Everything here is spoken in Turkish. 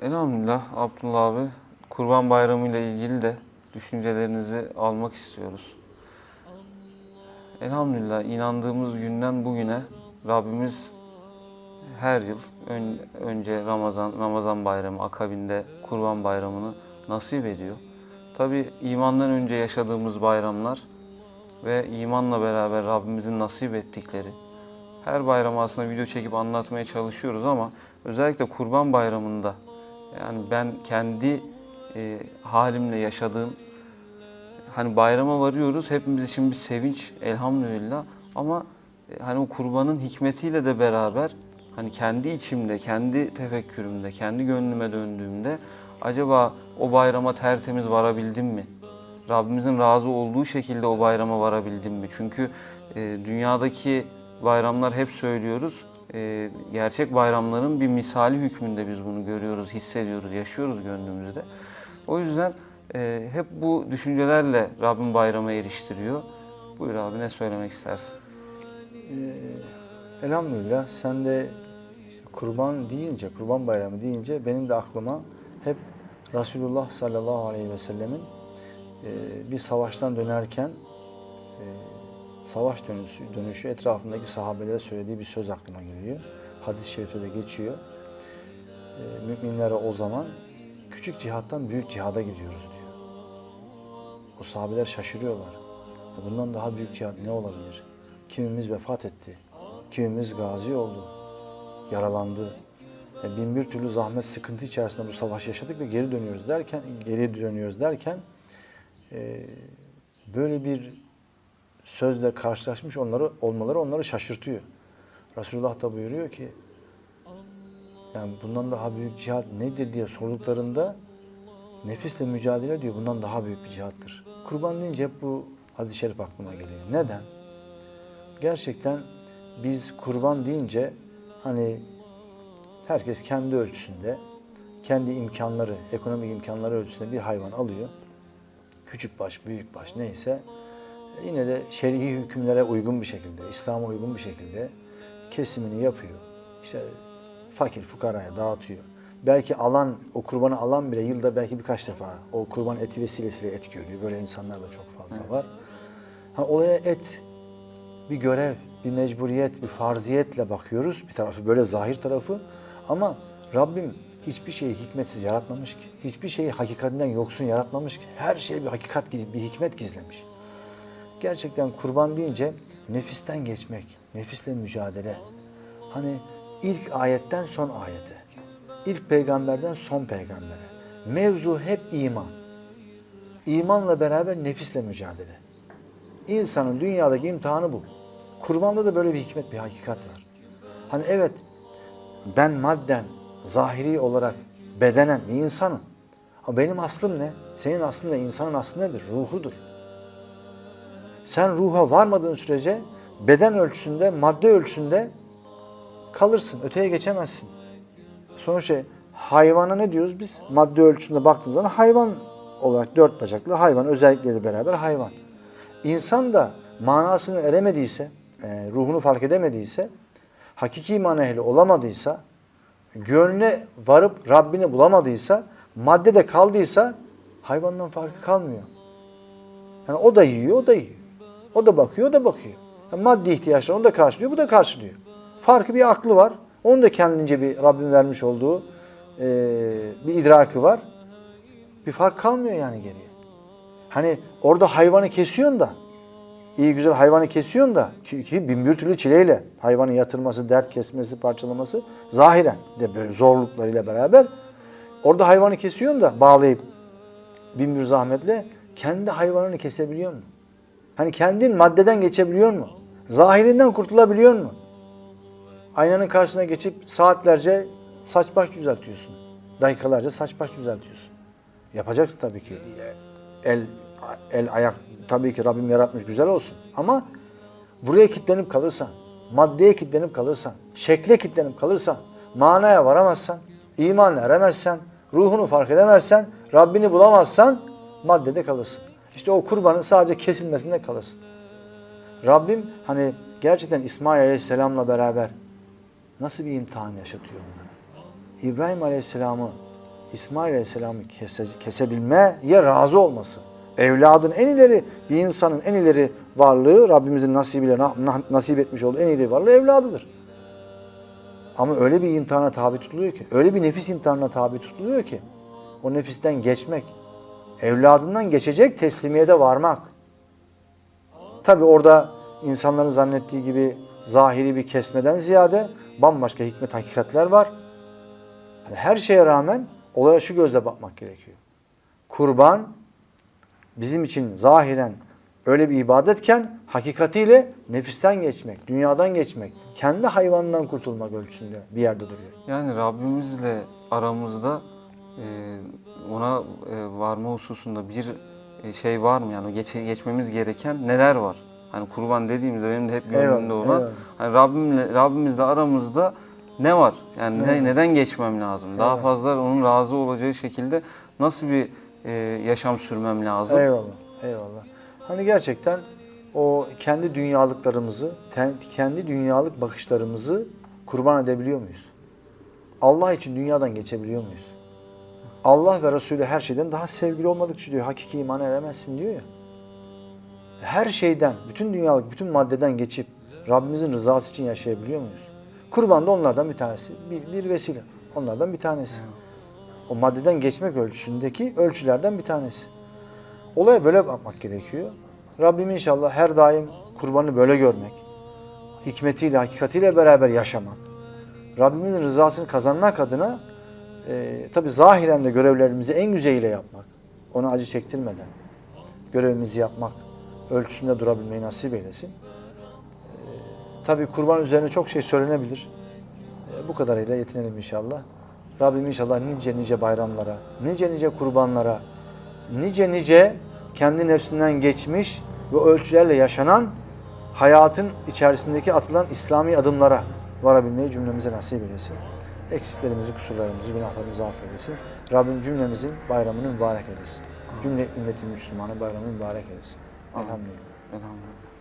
Elhamdülillah Abdullah abi Kurban Bayramı ile ilgili de düşüncelerinizi almak istiyoruz. Elhamdülillah inandığımız günden bugüne Rabbimiz her yıl ön- önce Ramazan Ramazan Bayramı akabinde Kurban Bayramı'nı nasip ediyor. Tabi imandan önce yaşadığımız bayramlar ve imanla beraber Rabbimizin nasip ettikleri her bayram aslında video çekip anlatmaya çalışıyoruz ama özellikle Kurban Bayramı'nda yani ben kendi e, halimle yaşadığım hani bayrama varıyoruz hepimiz için bir sevinç elhamdülillah ama e, hani o kurbanın hikmetiyle de beraber hani kendi içimde, kendi tefekkürümde, kendi gönlüme döndüğümde acaba o bayrama tertemiz varabildim mi? Rabbimizin razı olduğu şekilde o bayrama varabildim mi? Çünkü e, dünyadaki bayramlar hep söylüyoruz. E, gerçek bayramların bir misali hükmünde biz bunu görüyoruz, hissediyoruz, yaşıyoruz gönlümüzde. O yüzden e, hep bu düşüncelerle Rabbim bayrama eriştiriyor. Buyur abi ne söylemek istersin? Elhamdülillah sen de işte kurban deyince, kurban bayramı deyince benim de aklıma hep Resulullah sallallahu aleyhi ve sellemin e, bir savaştan dönerken e, savaş dönüşü, dönüşü etrafındaki sahabelere söylediği bir söz aklıma geliyor. Hadis-i şerifte de geçiyor. E, müminlere o zaman küçük cihattan büyük cihada gidiyoruz diyor. O sahabeler şaşırıyorlar. Bundan daha büyük cihat ne olabilir? Kimimiz vefat etti. Kimimiz gazi oldu. Yaralandı. E, bin bir türlü zahmet, sıkıntı içerisinde bu savaş yaşadık ve geri dönüyoruz derken, geri dönüyoruz derken e, böyle bir sözle karşılaşmış onları olmaları onları şaşırtıyor. Resulullah da buyuruyor ki yani bundan daha büyük cihat nedir diye sorduklarında nefisle mücadele diyor bundan daha büyük bir cihattır. Kurban deyince hep bu hadis-i şerif aklıma geliyor. Neden? Gerçekten biz kurban deyince hani herkes kendi ölçüsünde, kendi imkanları, ekonomik imkanları ölçüsünde bir hayvan alıyor. Küçük baş, büyük baş neyse yine de şer'i hükümlere uygun bir şekilde, İslam'a uygun bir şekilde kesimini yapıyor. İşte fakir fukaraya dağıtıyor. Belki alan, o kurbanı alan bile yılda belki birkaç defa o kurban eti vesilesiyle et görüyor. Böyle insanlar da çok fazla var. Ha, olaya et bir görev, bir mecburiyet, bir farziyetle bakıyoruz. Bir tarafı böyle zahir tarafı. Ama Rabbim hiçbir şeyi hikmetsiz yaratmamış ki. Hiçbir şeyi hakikatinden yoksun yaratmamış ki. Her şey bir hakikat, bir hikmet gizlemiş. Gerçekten kurban deyince nefisten geçmek, nefisle mücadele. Hani ilk ayetten son ayete, ilk peygamberden son peygambere. Mevzu hep iman. İmanla beraber nefisle mücadele. İnsanın dünyadaki imtihanı bu. Kurbanda da böyle bir hikmet, bir hakikat var. Hani evet ben madden, zahiri olarak bedenen bir insanım. Ama benim aslım ne? Senin aslın ne? İnsanın aslı nedir? Ruhudur. Sen ruha varmadığın sürece beden ölçüsünde, madde ölçüsünde kalırsın. Öteye geçemezsin. Sonuçta hayvana ne diyoruz biz? Madde ölçüsünde baktığımız zaman hayvan olarak dört bacaklı hayvan özellikleri beraber hayvan. İnsan da manasını eremediyse, e, ruhunu fark edemediyse, hakiki iman ehli olamadıysa, gönlüne varıp Rabbini bulamadıysa, maddede kaldıysa hayvandan farkı kalmıyor. Yani o da yiyor, o da yiyor. O da bakıyor, o da bakıyor. Yani maddi ihtiyaçlarını o da karşılıyor, bu da karşılıyor. Farkı bir aklı var. Onun da kendince bir Rabbin vermiş olduğu e, bir idraki var. Bir fark kalmıyor yani geriye. Hani orada hayvanı kesiyorsun da, iyi güzel hayvanı kesiyorsun da ki, ki bin bir türlü çileyle hayvanı yatırması, dert kesmesi, parçalaması zahiren de böyle zorluklarıyla beraber orada hayvanı kesiyorsun da bağlayıp bin bir zahmetle kendi hayvanını kesebiliyor mu? Hani kendin maddeden geçebiliyor mu? Zahirinden kurtulabiliyor mu? Aynanın karşısına geçip saatlerce saç baş düzeltiyorsun. Dakikalarca saç baş düzeltiyorsun. Yapacaksın tabii ki. El el ayak tabii ki Rabbim yaratmış güzel olsun. Ama buraya kilitlenip kalırsan, maddeye kilitlenip kalırsan, şekle kilitlenip kalırsan, manaya varamazsan, imanla eremezsen, ruhunu fark edemezsen, Rabbini bulamazsan maddede kalırsın. İşte o kurbanın sadece kesilmesinde kalırsın. Rabbim hani gerçekten İsmail Aleyhisselam'la beraber nasıl bir imtihan yaşatıyor onlara? İbrahim Aleyhisselam'ı İsmail Aleyhisselam'ı kese, kesebilmeye razı olması. Evladın en ileri, bir insanın en ileri varlığı, Rabbimizin nasibiyle na- na- nasip etmiş olduğu en ileri varlığı evladıdır. Ama öyle bir imtihana tabi tutuluyor ki, öyle bir nefis imtihanına tabi tutuluyor ki, o nefisten geçmek, evladından geçecek teslimiyete varmak. Tabi orada insanların zannettiği gibi zahiri bir kesmeden ziyade bambaşka hikmet hakikatler var. Yani her şeye rağmen olaya şu gözle bakmak gerekiyor. Kurban bizim için zahiren öyle bir ibadetken hakikatiyle nefisten geçmek, dünyadan geçmek, kendi hayvanından kurtulmak ölçüsünde bir yerde duruyor. Yani Rabbimizle aramızda ona e, varma hususunda bir e, şey var mı? Yani geçe, geçmemiz gereken neler var? Hani kurban dediğimizde benim de hep gönlümde olan eyvallah. hani Rabbimle Rabbimizle aramızda ne var? Yani ne- neden geçmem lazım? Daha Eyvallah. fazla onun razı olacağı şekilde nasıl bir e, yaşam sürmem lazım? Eyvallah, eyvallah. Hani gerçekten o kendi dünyalıklarımızı, ten- kendi dünyalık bakışlarımızı kurban edebiliyor muyuz? Allah için dünyadan geçebiliyor muyuz? Allah ve Resulü her şeyden daha sevgili olmadıkça diyor. Hakiki imana eremezsin diyor ya. Her şeyden, bütün dünyalık, bütün maddeden geçip Rabbimizin rızası için yaşayabiliyor muyuz? Kurban da onlardan bir tanesi. Bir, bir vesile. Onlardan bir tanesi. O maddeden geçmek ölçüsündeki ölçülerden bir tanesi. Olaya böyle bakmak gerekiyor. Rabbim inşallah her daim kurbanı böyle görmek, hikmetiyle, hakikatiyle beraber yaşamak, Rabbimizin rızasını kazanmak adına e, tabi zahiren de görevlerimizi en güzeliyle yapmak, ona acı çektirmeden görevimizi yapmak ölçüsünde durabilmeyi nasip eylesin. E, tabi kurban üzerine çok şey söylenebilir. E, bu kadarıyla yetinelim inşallah. Rabbim inşallah nice nice bayramlara, nice nice kurbanlara, nice nice kendi nefsinden geçmiş ve ölçülerle yaşanan hayatın içerisindeki atılan İslami adımlara varabilmeyi cümlemize nasip eylesin. Eksiklerimizi, kusurlarımızı, günahlarımızı affeylesin. Rabbim cümlemizin bayramını mübarek eylesin. Cümle ümmeti Müslümanı bayramını mübarek eylesin. Elhamdülillah. Elhamdülillah.